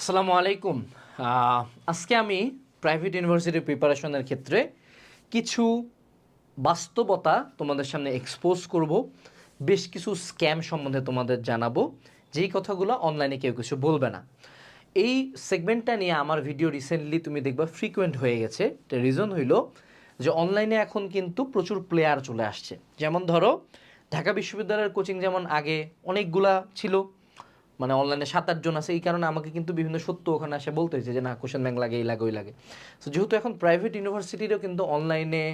আসসালামু আলাইকুম। আজকে আমি প্রাইভেট ইউনিভার্সিটির প্রিপারেশনের ক্ষেত্রে কিছু বাস্তবতা তোমাদের সামনে এক্সপোজ করব, বেশ কিছু স্ক্যাম সম্বন্ধে তোমাদের জানাব, যেই কথাগুলো অনলাইনে কেউ কিছু বলবে না। এই সেগমেন্টটা নিয়ে আমার ভিডিও রিসেন্টলি তুমি দেখবা ফ্রিকোয়েন্ট হয়ে গেছে। রিজন হইল যে অনলাইনে এখন কিন্তু প্রচুর প্লেয়ার চলে আসছে। যেমন ধরো, ঢাকা বিশ্ববিদ্যালয়ের কোচিং যেমন আগে অনেকগুলা ছিল মানে অনলাইনে সাত আটজন আছে, এই কারণে আমাকে কিন্তু বিভিন্ন সত্য ওখানে আসে বলতে হয়েছে যে, না কোশ্চেন ব্যাংক লাগে, এই লাগে, ওই লাগে। তো যেহেতু এখন প্রাইভেট ইউনিভার্সিটিরও কিন্তু অনলাইনে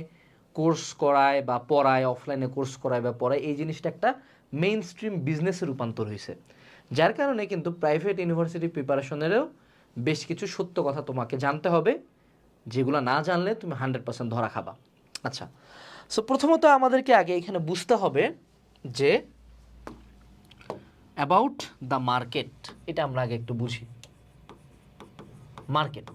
কোর্স করায় বা পড়ায় অফলাইনে কোর্স করায় বা পড়ায়, এই জিনিসটা একটা মেইন স্ট্রিম বিজনেসে রূপান্তর হয়েছে। যার কারণে কিন্তু প্রাইভেট ইউনিভার্সিটি প্রিপারেশনেরও বেশ কিছু সত্য কথা তোমাকে জানতে হবে, যেগুলো না জানলে তুমি হান্ড্রেড পার্সেন্ট ধরা খাবা। আচ্ছা সো প্রথমত আমাদেরকে আগে এখানে বুঝতে হবে যে অ্যাবাউট দ্য মার্কেট এটা আমরা আগে একটু বুঝি। মার্কেট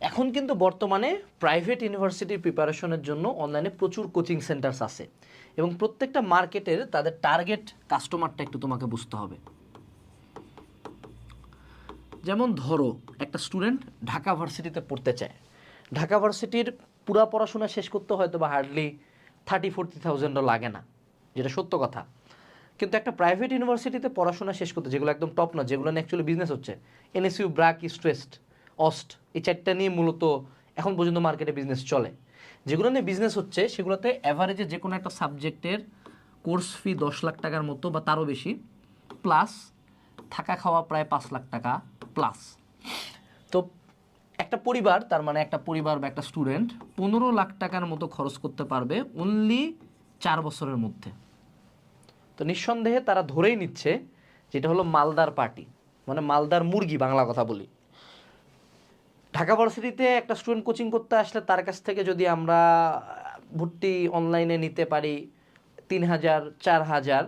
এখন কিন্তু বর্তমানে প্রাইভেট ইউনিভার্সিটির প্রিপারেশনের জন্য অনলাইনে প্রচুর কোচিং সেন্টার্স আছে। এবং প্রত্যেকটা মার্কেটের তাদের টার্গেট কাস্টমারটা একটু তোমাকে বুঝতে হবে। যেমন ধরো, একটা স্টুডেন্ট ঢাকা ভার্সিটিতে পড়তে চায়। ঢাকা ভার্সিটির পুরা পড়াশোনা শেষ করতে হয়তো বা হার্ডলি থার্টি ফোরটি থাউজেন্ডও লাগে না। যেটা সত্য কথা। কিন্তু একটা প্রাইভেট ইউনিভার্সিটিতে পড়াশোনা শেষ করতে, যেগুলো একদম টপ না যেগুলো নিয়ে অ্যাকচুয়ালি বিজনেস হচ্ছে এনএসইউ ব্রাক স্ট্রেস্ট অস্ট এই চারটা নিয়ে মূলত এখন পর্যন্ত মার্কেটে বিজনেস চলে। যেগুলো নিয়ে বিজনেস হচ্ছে, সেগুলোতে অ্যাভারেজে যে কোনো একটা সাবজেক্টের কোর্স ফি দশ লাখ টাকার মতো বা তারও বেশি প্লাস থাকা খাওয়া প্রায় পাঁচ লাখ টাকা প্লাস তো একটা পরিবার, তার মানে একটা পরিবার বা একটা স্টুডেন্ট পনেরো লাখ টাকার মতো খরচ করতে পারবে অনলি চার বছরের মধ্যে। তো নিঃসন্দেহে তারা ধরেই নিচ্ছে যেটা হলো মালদার পার্টি মানে মালদার মুরগি বাংলা কথা বলি। ঢাকা ভার্সিটিতে একটা স্টুডেন্ট কোচিং করতে আসলে তার কাছ থেকে যদি আমরা ভর্তি অনলাইনে নিতে পারি তিন হাজার, চার হাজার,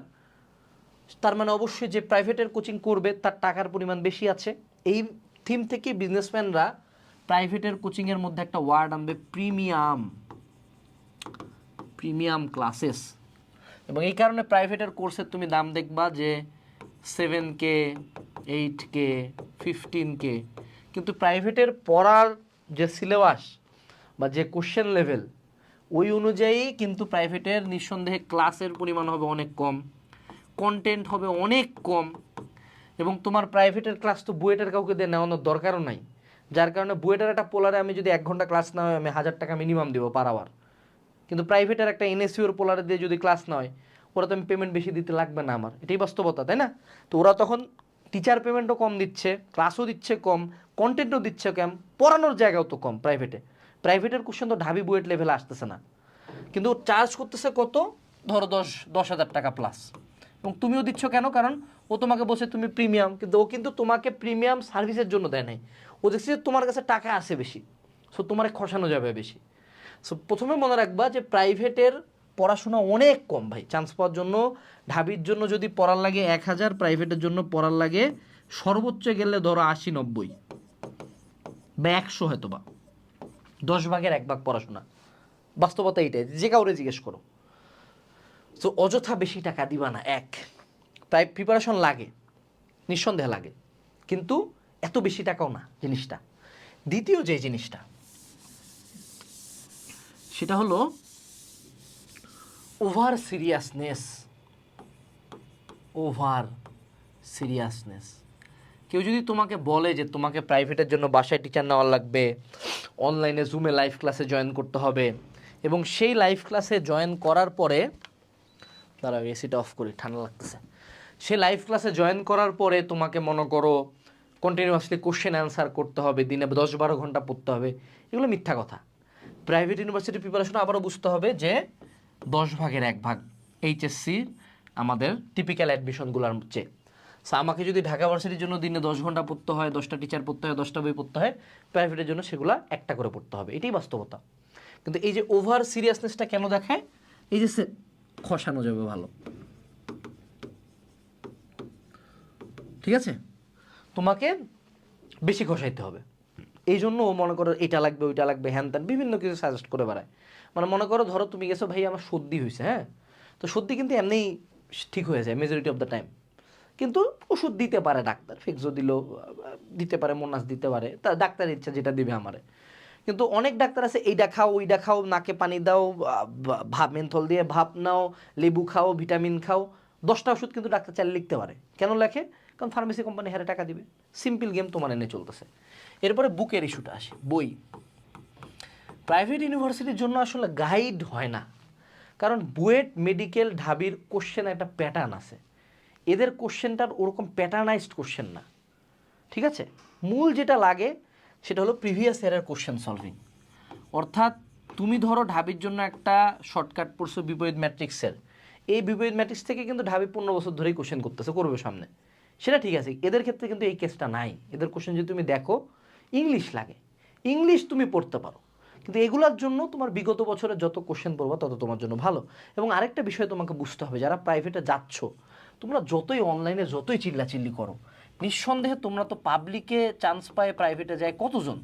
তার মানে অবশ্যই যে প্রাইভেটের কোচিং করবে তার টাকার পরিমাণ বেশি আছে। এই থিম থেকে বিজনেসম্যানরা প্রাইভেটের কোচিংয়ের মধ্যে একটা ওয়ার্ড আনবে প্রিমিয়াম প্রিমিয়াম ক্লাসেস এবং এই কারণে প্রাইভেটের কোর্সের তুমি দাম দেখবা যে seven K eight K fifteen K কিন্তু প্রাইভেটের পড়ার যে সিলেবাস বা যে কোশ্চেন লেভেল ওই অনুযায়ী কিন্তু প্রাইভেটের নিঃসন্দেহে ক্লাসের পরিমাণ হবে অনেক কম কন্টেন্ট হবে অনেক কম। এবং তোমার প্রাইভেটের ক্লাস তো বুয়েটের কাউকে দিয়ে নেওয়ানোর দরকারও নাই। যার কারণে বুয়েটার একটা পোলারে আমি যদি এক ঘণ্টা ক্লাস না হয়, আমি হাজার টাকা মিনিমাম দেবো পার আওয়ার কিন্তু প্রাইভেটের একটা এনএসইউর পোলারে দিয়ে যদি ক্লাস না হয় ওরা তো আমি পেমেন্ট বেশি দিতে লাগবে না আমার। এটাই বাস্তবতা, তাই না? তো ওরা তখন টিচার পেমেন্টও কম দিচ্ছে ক্লাসও দিচ্ছে কম কন্টেন্টও দিচ্ছে কম, পড়ানোর জায়গাও তো কম প্রাইভেটে প্রাইভেটের কোশ্চেন তো ঢাবি বুয়েট লেভেলে আসতেছে না। কিন্তু চার্জ করতেছে কত? ধরো দশ দশ হাজার টাকা প্লাস এবং তুমিও দিচ্ছ কেন? কারণ ও তোমাকে বলছে তুমি প্রিমিয়াম কিন্তু ও কিন্তু তোমাকে প্রিমিয়াম সার্ভিসের জন্য দেয় নাই। ও দেখছে তোমার কাছে টাকা আছে বেশি সো তোমার খসানো যাবে বেশি। সো প্রথমে মনে রাখবা যে প্রাইভেটের পড়াশোনা অনেক কম ভাই। চান্স পাওয়ার জন্য, ঢাবির জন্য যদি পড়ার লাগে এক হাজার, প্রাইভেটের জন্য পড়ার লাগে সর্বোচ্চ গেলে ধরো আশি, নব্বই বা একশো হয়তো বা দশ ভাগের এক ভাগ পড়াশোনা। বাস্তবতা এইটাই, যে কাউরে জিজ্ঞেস করো। তো অযথা বেশি টাকা দিবা না, এক। প্রায় প্রিপারেশন লাগে, নিঃসন্দেহে লাগে। কিন্তু এত বেশি টাকাও না জিনিসটা। দ্বিতীয় যে জিনিসটা সেটা হলো ওভার সিরিয়াসনেস ওভার সিরিয়াসনেস কেউ যদি তোমাকে বলে যে তোমাকে প্রাইভেটের জন্য বাসায় টিচার নেওয়া লাগবে অনলাইনে জুমে লাইভ ক্লাসে জয়েন করতে হবে, এবং সেই লাইভ ক্লাসে জয়েন করার পরে, দাঁড়াও এসিটা অফ করি, ঠান্ডা লাগতেছে। সে লাইভ ক্লাসে জয়েন করার পরে তোমাকে মনে করো কন্টিনিউয়াসলি কোশ্চেন অ্যান্সার করতে হবে, দিনে দশ বারো ঘণ্টা পড়তে হবে। এগুলো মিথ্যা কথা। প্রাইভেট ইউনিভার্সিটি প্রিপারেশন আবারও বুঝতে হবে যে দশ ভাগের এক ভাগ এইচএসসি আমাদের টিপিক্যাল অ্যাডমিশনগুলোর চেয়ে। সো আমাকে যদি ঢাকা ভার্সিটির জন্য দিনে দশ ঘণ্টা পড়তে হয়, দশটা টিচার পড়তে হয়, দশটা বই পড়তে হয় প্রাইভেটের জন্য সেগুলো একটা করে পড়তে হবে। এটাই বাস্তবতা। কিন্তু এই যে ওভার সিরিয়াসনেসটা কেন দেখায়? এই যে খসানো যাবে ভালো। ঠিক আছে? তোমাকে বেশি খসাইতে হবে। এই জন্য ও মনে করো এটা লাগবে ওইটা লাগবে হ্যান ত্যান বিভিন্ন কিছু সাজেস্ট করে বেড়ায়। মানে মনে করো ধরো তুমি গেছো ভাই আমার সর্দি হয়েছে হ্যাঁ? তো সর্দি কিন্তু এমনিই ঠিক হয়ে যায় মেজরিটি অফ দ্য টাইম কিন্তু ওষুধ দিতে পারে ডাক্তার ফিক্সও দিল দিতে পারে মোনাস দিতে পারে তা ডাক্তারের ইচ্ছা যেটা দিবে আমারে। কিন্তু অনেক ডাক্তার আছে এইটা খাও ওইটা খাও নাকে পানি দাও আহ, ভা- ভাপ মেন্থল দিয়ে ভাপ নাও লেবু খাও ভিটামিন খাও। দশটা ওষুধ কিন্তু ডাক্তার চাইলে লিখতে পারে। কেন লেখে? কারণ ফার্মেসি কোম্পানি হারে টাকা দিবে। সিম্পল গেম তোমার এনে চলতেছে। এরপরে বুকের ইস্যুটা আসে, বই। প্রাইভেট ইউনিভার্সিটির জন্য আসলে গাইড হয় না। কারণ বুয়েট মেডিকেল ঢাবির কোশ্চেন একটা প্যাটার্ন আছে। এদের কোশ্চেনটার ওরকম প্যাটার্নাইজড কোশ্চেন না। ঠিক আছে? মূল যেটা লাগে, সেটা হলো প্রিভিয়াস ইয়ারের কোশ্চেন সলভিং অর্থাৎ তুমি ধরো ঢাবির জন্য একটা শর্টকাট পড়ছো বিপরীত ম্যাট্রিক্সের এই বিপরীত ম্যাট্রিক্স থেকে কিন্তু ঢাবি পনেরো বছর ধরেই কোশ্চেন করতেছে, করবে সামনে। সেটা ঠিক আছে, এদের ক্ষেত্রে কিন্তু এই কেসটা নাই। এদের কোশ্চেন যদি তুমি দেখো ইংলিশ লাগে। ইংলিশ তুমি পড়তে পারো। কিন্তু এগুলোর জন্য তোমার বিগত বছরের যত কোশ্চেন পড়বা, তত তোমার জন্য ভালো। এবং আরেকটা বিষয় তোমাকে বুঝতে হবে, যারা প্রাইভেটে যাচ্ছ, তোমরা যতই অনলাইনে যতই চিল্লাচিল্লি করো, নিঃসন্দেহে তোমরা তো পাবলিকে চান্স পায় প্রাইভেটে যায় কতজন?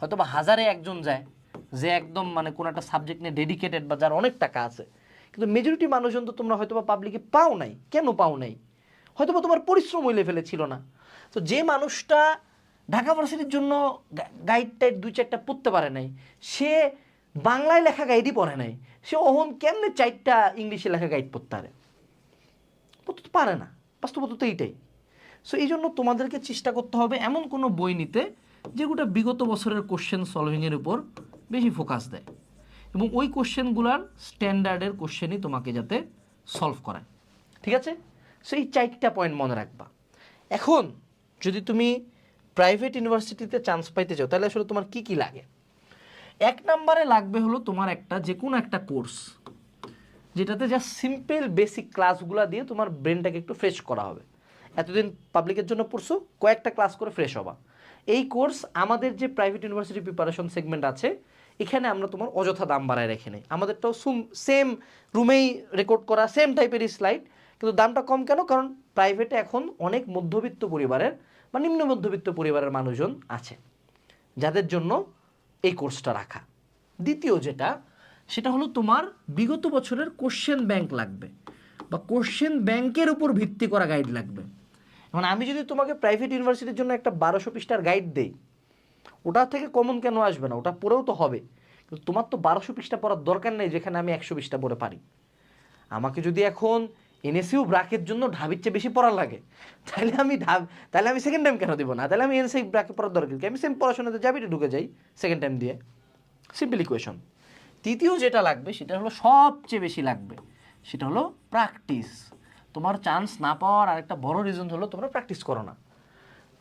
হয়তো বা হাজারে একজন যায়, যে একদম মানে কোনো একটা সাবজেক্ট নিয়ে ডেডিকেটেড বা যার অনেক টাকা আছে। কিন্তু মেজরিটি মানুষজন তো তোমরা হয়তো বা পাবলিকে পাও নাই। কেন পাও নাই? হয়তো বা তোমার পরিশ্রম হইলে ফেলেছিল না। তো যে মানুষটা ঢাকা ভার্সিটির জন্য গাইড টাইড দুই চারটা পড়তে পারে নাই। সে বাংলায় লেখা গাইডই পড়ে নাই। সে অহন কেমনে চারটা ইংলিশে লেখা গাইড পড়তে পারে? পড়তে পারে না। বাস্তবত তো এইটাই। সো এই জন্য তোমাদেরকে চেষ্টা করতে হবে এমন কোনো বই নিতে যেগুলো বিগত বছরের কোশ্চেন সলভিংয়ের উপর বেশি ফোকাস দেয়। এবং ওই কোশ্চেনগুলার স্ট্যান্ডার্ডের কোশ্চেনই তোমাকে যাতে সলভ করায়। ঠিক আছে? সো এই চারটা পয়েন্ট মনে রাখবা। এখন যদি তুমি প্রাইভেট ইউনিভার্সিটিতে চান্স পাইতে চাও, তাহলে আসলে তোমার কি কি লাগে? এক নম্বরে লাগবে হলো তোমার একটা যে কোনো একটা কোর্স যেটাতে যা সিম্পল বেসিক ক্লাসগুলো দিয়ে তোমার ব্রেনটাকে একটু ফ্রেশ করা হবে। এতদিন পাবলিকের জন্য পড়ছো, কয়েকটা ক্লাস করে ফ্রেশ হবা। এই কোর্স আমাদের যে প্রাইভেট ইউনিভার্সিটি প্রিপারেশন সেগমেন্ট আছে, এখানে আমরা তোমার অযথা দাম বাড়ায় রেখে নেই। আমাদেরটাও সুম সেম রুমেই রেকর্ড করা সেম টাইপেরই স্লাইড কিন্তু দামটা কম কেন? কারণ প্রাইভেটে এখন অনেক মধ্যবিত্ত পরিবারের বা নিম্ন মধ্যবিত্ত পরিবারের মানুষজন আছে যাদের জন্য এই কোর্সটা রাখা। দ্বিতীয় যেটা, সেটা হলো তোমার বিগত বছরের কোশ্চেন ব্যাংক লাগবে বা কোশ্চেন ব্যাংকের উপর ভিত্তি করা গাইড লাগবে। এখন আমি যদি তোমাকে প্রাইভেট ইউনিভার্সিটির জন্য একটা বারোশো পৃষ্ঠার গাইড দেই, ওটা থেকে কমন কেন আসবে না? ওটা পড়েও তো হবে। কিন্তু তোমার তো বারোশো পৃষ্ঠা পড়ার দরকার নেই, যেখানে আমি একশো পৃষ্ঠা পড়ে পারি। আমাকে যদি এখন এনএসইউ ব্রাকের জন্য ঢাবির চেয়ে বেশি পড়া লাগে। তাহলে আমি ঢাব, তাহলে আমি সেকেন্ড টাইম কেন দিব না? তাহলে আমি এনএসইউ ব্রাকে পড়ার দরকার কি? আমি সেম পড়াশোনাতে যাবিটা ঢুকে যাই সেকেন্ড টাইম দিয়ে। সিম্পল ইকুয়েশন তৃতীয় যেটা লাগবে, সেটা হলো সবচেয়ে বেশি লাগবে। সেটা হলো প্র্যাকটিস তোমার চান্স না পাওয়ার আরেকটা বড় রিজন হলো তোমরা প্র্যাকটিস করো না।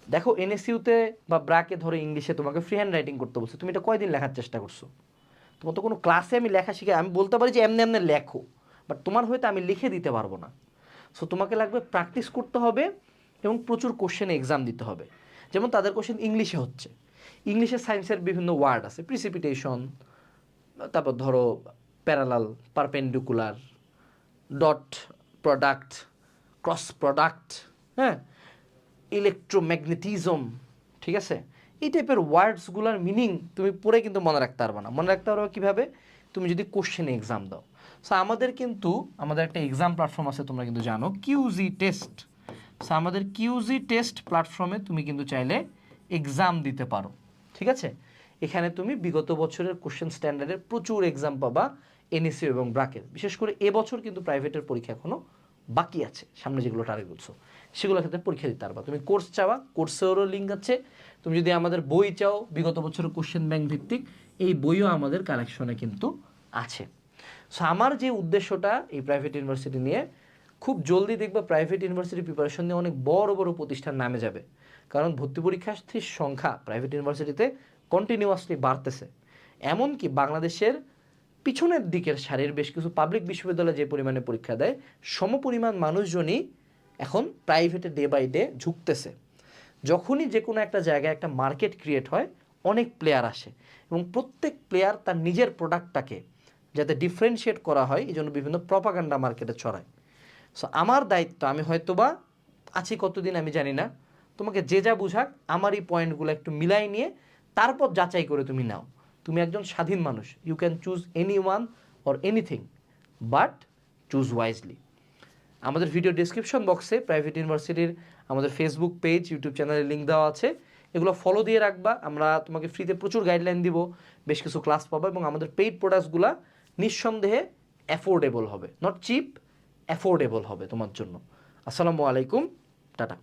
দেখো, এনএসইউতে বা ব্রাকে ধরো ইংলিশে তোমাকে ফ্রি হ্যান্ড রাইটিং করতে বলছে। তুমি এটা কয়দিন লেখার চেষ্টা করছ? তোমার তো কোনো ক্লাসে আমি লেখা শিখে আমি বলতে পারি যে এমনি এমনি লেখো। বাট তোমার হয়তো আমি লিখে দিতে পারব না। সো তোমাকে লাগবে প্র্যাকটিস করতে হবে এবং প্রচুর কোশ্চেন এক্সাম দিতে হবে। যেমন তাদের কোশ্চেন ইংলিশে হচ্ছে। ইংলিশে সায়েন্সের বিভিন্ন ওয়ার্ড আছে। প্রিসিপিটেশন তারপর ধরো parallel perpendicular dot product cross product হ্যাঁ? ইলেকট্রোম্যাগনেটিজম ঠিক আছে? এই টাইপের ওয়ার্ডসগুলোর মিনিং তুমি পড়ে কিন্তু মনে রাখতে পারবে না। মনে রাখতে পারবে কীভাবে? তুমি যদি কোশ্চেনে এক্সাম দাও। সো আমাদের কিন্তু, আমাদের একটা এক্সাম প্ল্যাটফর্ম আছে, তোমরা কিন্তু জানো কিউজি টেস্ট সো আমাদের কিউজি টেস্ট প্ল্যাটফর্মে তুমি কিন্তু চাইলে এক্সাম দিতে পারো। ঠিক আছে? এখানে তুমি বিগত বছরের কোশ্চেন স্ট্যান্ডার্ডের প্রচুর এক্সাম পাবা এনএসইউ এবং ব্রাকের বিশেষ করে এবছর কিন্তু প্রাইভেটের পরীক্ষা এখনও বাকি আছে, সামনে যেগুলো টার্গেট করছ সেগুলোর ক্ষেত্রে পরীক্ষা দিতে পারবা। তুমি কোর্স চাওয়া কোর্সেরও লিঙ্ক আছে। তুমি যদি আমাদের বই চাও, বিগত বছরের কোশ্চেন ব্যাংক ভিত্তিক, এই বইও আমাদের কালেকশনে কিন্তু আছে। সো আমার যে উদ্দেশ্যটা এই প্রাইভেট ইউনিভার্সিটি নিয়ে, খুব জলদি দেখবা প্রাইভেট ইউনিভার্সিটি প্রিপারেশন নিয়ে অনেক বড় বড় প্রতিষ্ঠান নামে যাবে। কারণ ভর্তি পরীক্ষার্থীর সংখ্যা প্রাইভেট ইউনিভার্সিটিতে কন্টিনিউয়াসলি বাড়তেছে। এমনকি বাংলাদেশের পিছনের দিকের সারির বেশ কিছু পাবলিক বিশ্ববিদ্যালয় যে পরিমাণে পরীক্ষা দেয়, সমপরিমাণ মানুষজনই এখন প্রাইভেটে ডে বাই ডে ঝুঁকতেছে। যখনই যে কোনো একটা জায়গায় একটা মার্কেট ক্রিয়েট হয়, অনেক প্লেয়ার আসে এবং প্রত্যেক প্লেয়ার তার নিজের প্রোডাক্টটাকে যাতে ডিফারেন্সিয়েট করা হয় এই জন্য বিভিন্ন প্রপাগান্ডা মার্কেটে ছড়ায়। সো আমার দায়িত্ব, আমি হয়তো বা আছি কতদিন আমি জানি না। তোমাকে যে যা বুঝাক আমার এই পয়েন্টগুলো একটু মিলাই নিয়ে তারপর যাচাই করে তুমি নাও। তুমি একজন স্বাধীন মানুষ। You can choose any one or anything but choose wisely আমাদের ভিডিও ডিসক্রিপশন বক্সে প্রাইভেট ইউনিভার্সিটির আমাদের ফেসবুক পেজ ইউটিউব চ্যানেলের লিঙ্ক দেওয়া আছে। এগুলো ফলো দিয়ে রাখবা। আমরা তোমাকে ফ্রিতে প্রচুর গাইডলাইন দিব। বেশ কিছু ক্লাস পাবো এবং আমাদের পেইড প্রোডাক্টসগুলো নিঃসন্দেহে অ্যাফোর্ডেবল হবে। নট চিপ অ্যাফোর্ডেবল হবে তোমার জন্য। আসসালামু আলাইকুম টাটা।